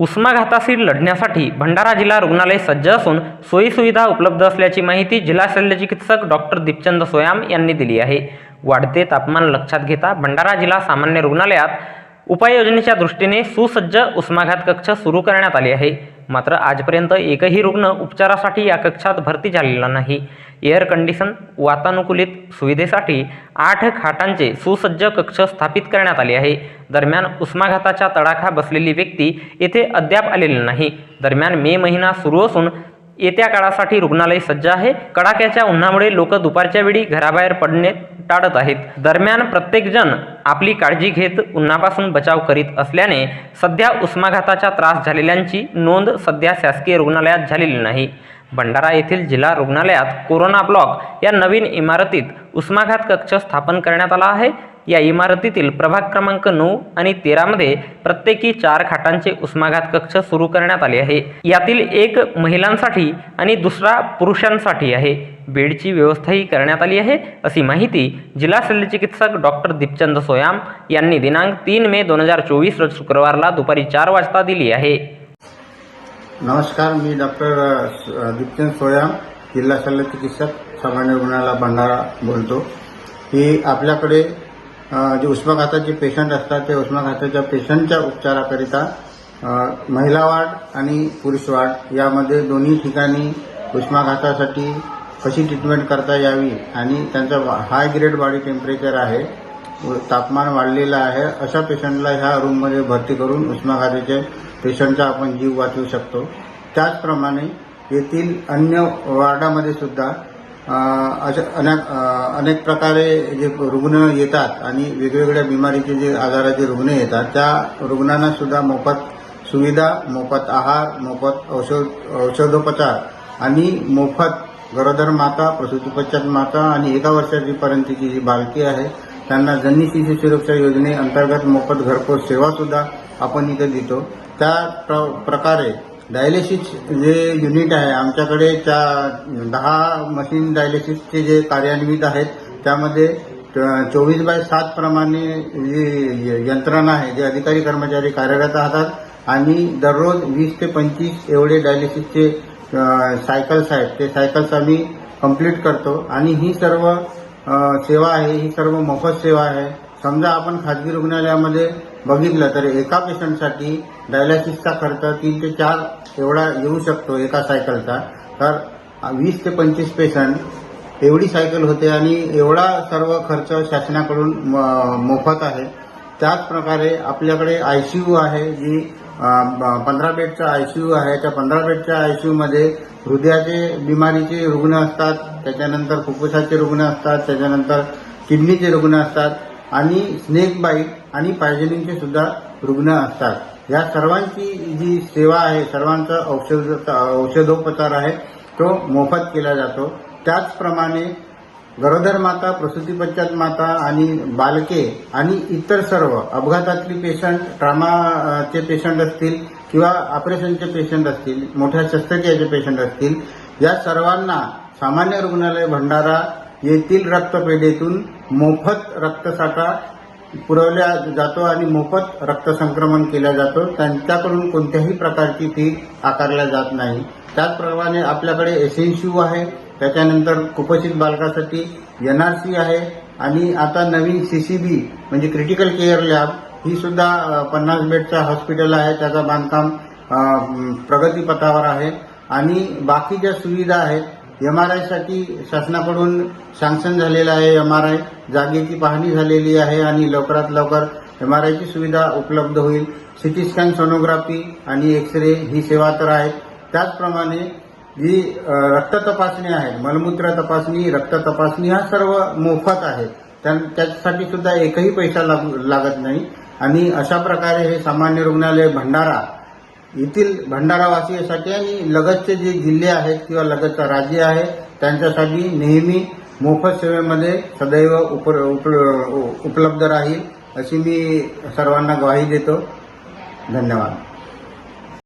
उष्माघाताशी लढण्यासाठी भंडारा जिल्हा रुग्णालय सज्ज असून सोयीसुविधा उपलब्ध असल्याची माहिती जिल्हा शल्यचिकित्सक डॉक्टर दीपचंद सोयाम यांनी दिली आहे. वाढते तापमान लक्षात घेता भंडारा जिल्हा सामान्य रुग्णालयात उपाययोजनेच्या दृष्टीने सुसज्ज उष्माघात कक्ष सुरू करण्यात आले आहे. मात्र आजपर्यंत एकही रुग्ण उपचारासाठी या कक्षात भरती झालेला नाही. एअर कंडिशन वातानुकूलित सुविधेसाठी आठ खाटांचे सुसज्ज कक्ष स्थापित करण्यात आले आहे. दरम्यान उष्माघाताचा तडाखा बसलेली व्यक्ती येथे अद्याप आलेली नाही. दरम्यान मे महिना सुरू असून येत्या काळासाठी रुग्णालय सज्ज आहे. कडाक्याच्या उन्हामुळे लोक दुपारच्या वेळी घराबाहेर पडणे टाळत आहेत. दरम्यान प्रत्येकजण आपली काळजी घेत उन्हापासून बचाव करीत असल्याने सध्या उष्माघाताचा त्रास झालेल्यांची नोंद सध्या शासकीय रुग्णालयात झालेली नाही. भंडारा येथील जिल्हा रुग्णालयात कोरोना ब्लॉक या नवीन इमारतीत उष्माघात कक्ष स्थापन करण्यात आला आहे. या इमारतीतील प्रभाग क्रमांक नऊ आणि तेरामध्ये प्रत्येकी चार खाटांचे उष्माघात कक्ष सुरू करण्यात आले आहे. यातील एक महिलांसाठी आणि दुसरा पुरुषांसाठी आहे. बेडची व्यवस्थाही करण्यात आली आहे अशी माहिती जिल्हा शल्यचिकित्सक डॉक्टर दीपचंद सोयाम यांनी दिनांक तीन मे दोन हजार चोवीस रोज शुक्रवारला दुपारी चार वाजता दिली आहे. नमस्कार मी डॉक्टर दीपचंद सोयाम जिल्हा शल्य चिकित्सक सामान्य रुग्णालय भंडारा बोलतो. की आपल्याकडे जे उष्माघाताचे पेशंट असतात ते उष्माघाताच्या पेशंटच्या उपचाराकरिता महिला वार्ड आणि पुरुष वार्ड यामध्ये दोन्ही ठिकाणी उष्माघातासाठी कशी ट्रीटमेंट करता यावी आणि त्यांचा हाय ग्रेड बॉडी टेम्परेचर आहे व तापमान वाढलेलं आहे अशा पेशंटला ह्या रूममध्ये भरती करून उष्माघाताचे पेशंटचा आपण जीव वाचवू शकतो. त्याचप्रमाणे येथील अन्य वार्डामध्ये सुद्धा अशा अनेक अनेक प्रकारे जे रुग्ण येतात आणि वेगवेगळ्या बिमारीचे जे आजाराचे रुग्ण येतात त्या रुग्णांना सुद्धा मोफत सुविधा मोफत आहार मोफत औषध औषधोपचार आणि मोफत गरोदर माता प्रसूतीपश्चात माता आणि एका वर्षाचीपर्यंतची जी बालकी आहे त्यांना जन्नी शिशु सुरक्षा योजनेअंतर्गत मोफत घरपोच सेवासुद्धा आपण इथे देतो. त्या प्र- प्रकारे डायलिसिस जे युनिट आहे आमच्याकडे त्या दहा मशीन डायलिसिसचे जे कार्यान्वित आहेत त्यामध्ये चोवीस बाय सात प्रमाणे जी यंत्रणा आहे जे अधिकारी कर्मचारी कार्यरत राहतात आणि दररोज वीस ते पंचवीस एवढे डायलिसिसचे सायकल्स आहेत. ते सायकल्स आम्ही कंप्लीट करतो आणि ही सर्व सेवा आहे ही सर्व मोफत सेवा आहे. समजा आपण खाजगी रुग्णालयामध्ये बघितलं तर एका पेशंटसाठी डायलिसिसचा खर्च तीन ते चार एवढा येऊ शकतो एका सायकलचा. तर वीस ते पंचवीस पेशंट एवढी सायकल होते आणि एवढा सर्व खर्च शासनाकडून म- मोफत आहे. त्याचप्रकारे आपल्याकडे आय आपल्याकडे आयसीयू आहे जी पंधरा बेडचा आयसीयू आहे. त्या पंधरा बेडच्या आयसीयूमध्ये हृदयाचे बिमारीचे रुग्ण असतात त्याच्यानंतर फुफ्फुसाचे रुग्ण असतात त्याच्यानंतर किडनीचे रुग्ण असतात. आणि स्नेक बाईट आणि पायजनिंगचे सुद्धा रुग्ण असतात. या सर्वांची जी सेवा आहे सर्वांचा औषध औषधोपचार आहे तो मोफत केला जातो. त्याचप्रमाणे गरोदर माता प्रसूतीपश्चात माता आणि बालके आणि इतर सर्व अपघातातली पेशंट ट्रामाचे पेशंट असतील किंवा ऑपरेशनचे पेशंट असतील मोठ्या शस्त्रक्रियाचे पेशंट असतील या सर्वांना सामान्य रुग्णालय भंडारा येथील रक्तपेढीतून मोफत रक्तसाठा पुरवल्या जातो आणि मोफत रक्तसंक्रमण केल्या जातो. त्यांच्याकडून कोणत्याही प्रकारची फी आकारल्या जात नाही. त्याचप्रमाणे आपल्याकडे एसएनसीयू आहे. त्याच्यानंतर कुपोषित बालकासाठी एनआरसी आहे. आणि आता नवीन सीसीबी म्हणजे क्रिटिकल केअर लॅब ही सुद्धा पन्नास बेडचा हॉस्पिटल आहे. त्याचं बांधकाम प्रगतीपथावर आहे. आणि बाकी ज्या सुविधा आहेत एम आर आयसाठी शासनाकडून सँक्शन झालेलं आहे एम आर आय जागेची पाहणी झालेली आहे आणि लवकरात लवकर एम आर आयची सुविधा उपलब्ध होईल. सिटी स्कॅन सोनोग्राफी आणि एक्सरे ही सेवा तर आहे त्याचप्रमाणे जी रक्त तपासणी आहे मलमूत्र तपासणी रक्त तपासणी ह्या सर्व मोफत आहेत. त्या- त्यासाठी सुद्धा एकही पैसा लागू- लागत नाही. आणि अशा प्रकारे हे सामान्य रुग्णालय भंडारा येथील भंडारावासियासाठी आणि लगतचे जे जिल्हे आहेत किंवा लगतचं राज्य आहे त्यांच्यासाठी नेहमी मोफत सेवेमध्ये सदैव उप, उपलब्ध राहील अशी मी सर्वांना ग्वाही देतो. धन्यवाद.